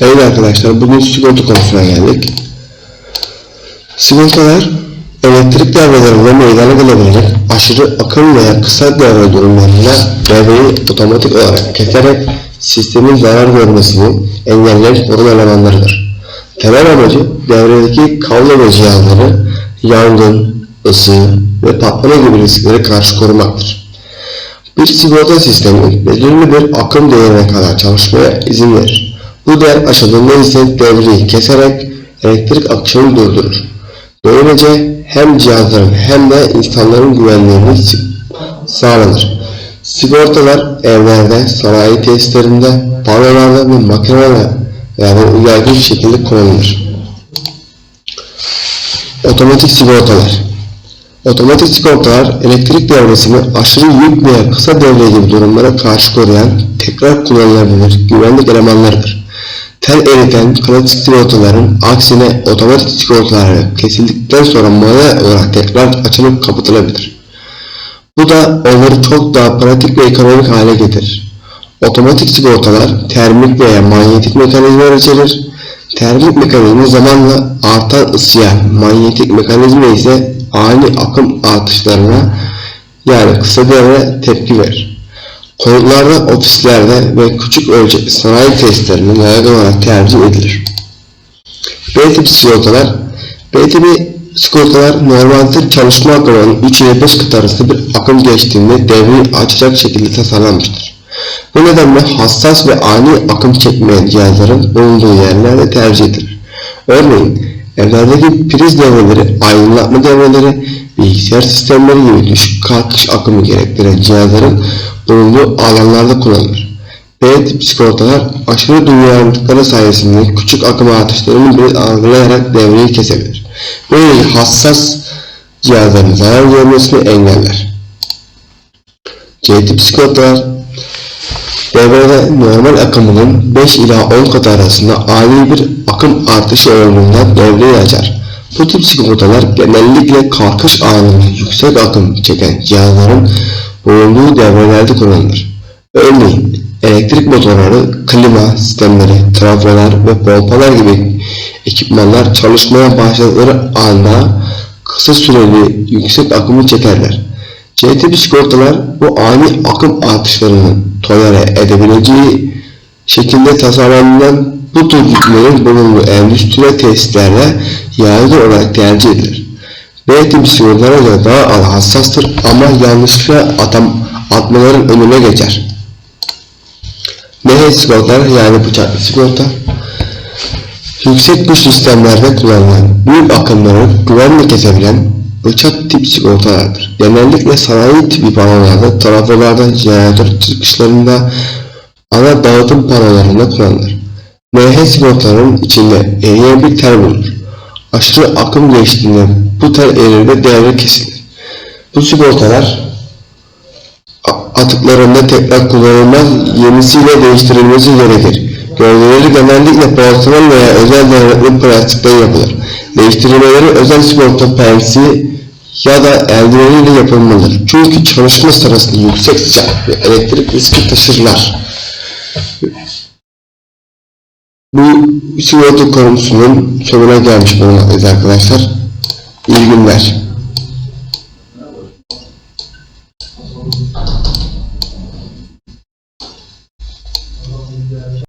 Evet arkadaşlar bugün sigorta konusuna geldik. Sigortalar elektrik devrelerinde meydana gelebilecek aşırı akım veya kısa devre durumlarında devreyi otomatik olarak keserek sistemin zarar görmesini engelleyen koruma elemanlarıdır. Temel amacı devredeki kablo ve cihazları yangın, ısı ve patlama gibi risklere karşı korumaktır. Bir sigorta sistemi belirli bir akım değerine kadar çalışmaya izin verir. Bu değer aşıldığında ise devreyi keserek elektrik akışını durdurur. Böylece hem cihazların hem de insanların güvenliğini sağlanır. Sigortalar evlerde, sanayi tesislerinde, panolarda ve makinelerde yani yaygın şekilde kullanılır. Otomatik sigortalar Otomatik sigortalar elektrik devresini aşırı yük veya kısa devre gibi durumlara karşı koruyan tekrar kullanılabilir güvenlik elemanlarıdır. Tel eriten klasik sigortaların aksine otomatik sigortaları kesildikten sonra manuel olarak tekrar açılıp kapatılabilir. Bu da onları çok daha pratik ve ekonomik hale getirir. Otomatik sigortalar termik veya manyetik mekanizmalar içerir. Termik mekanizma zamanla artan ısıya, manyetik mekanizma ise ani akım artışlarına yani kısa devre tepki verir. Konutlarda, ofislerde ve küçük ölçekli sanayi tesislerinde yaygın olarak tercih edilir. B tipi sigortalar B tipi sigortalar normalde çalışma akımının 3 ile 5 kıt arası bir akım geçtiğinde devreyi açacak şekilde tasarlanmıştır. Bu nedenle hassas ve ani akım çekmeyen cihazların bulunduğu yerlerde tercih edilir. Örneğin evlerdeki priz devreleri, aydınlatma devreleri, bilgisayar sistemleri gibi düşük kalkış akımı gerektiren cihazların bulunduğu alanlarda kullanılır. B tip sigortalar aşırı duyarlılıkları sayesinde küçük akım artışlarını algılayarak devreyi kesebilir. Böylece hassas cihazların zarar görmesini engeller. C tip sigortalar devrede normal akımının 5 ila 10 katı arasında ani bir akım artışı olduğunda devreyi açar. Bu tip sigortalar genellikle kalkış anında yüksek akım çeken cihazların bulunduğu devrelerde kullanılır. Örneğin elektrik motorları, klima sistemleri, trafolar ve pompalar gibi ekipmanlar çalışmaya başladıkları anda kısa süreli yüksek akımı çekerler. C tipi sigortalar bu ani akım artışlarını tolere edebileceği şekilde tasarlanan bu tür yüklerin bulunduğu endüstriyel tesislerde yaygın olarak tercih edilir. B tipi sigortalara göre daha hassastır ama yanlışlıkla atam, atmaların önüne geçer. MH sigortalar yani bıçaklı sigorta yüksek güç sistemlerde kullanılan büyük akımları güvenle kesebilen bıçak tip sigortalardır. Genellikle sanayi tipi panolarda, trafolarda, jeneratör çıkışlarında, ana dağıtım panolarında kullanılır. MH sigortaların içinde eriyen bir tel bulunur. Aşırı akım geçtiğinde bu tel erir ve devre kesilir. Bu sigortalar atıklarında tekrar kullanılmaz, yenisiyle değiştirilmesi gerekir. Gövdeleri genellikle porselen veya özel devletli plastikten yapılır. Değiştirmeleri özel sigorta pensi ya da eldiveniyle yapılmalıdır. Çünkü çalışma sırasında yüksek sıcak ve elektrik riski taşırlar. Bu sigorta konusunun sonuna gelmiş bulunmaktayız arkadaşlar. İyi günler.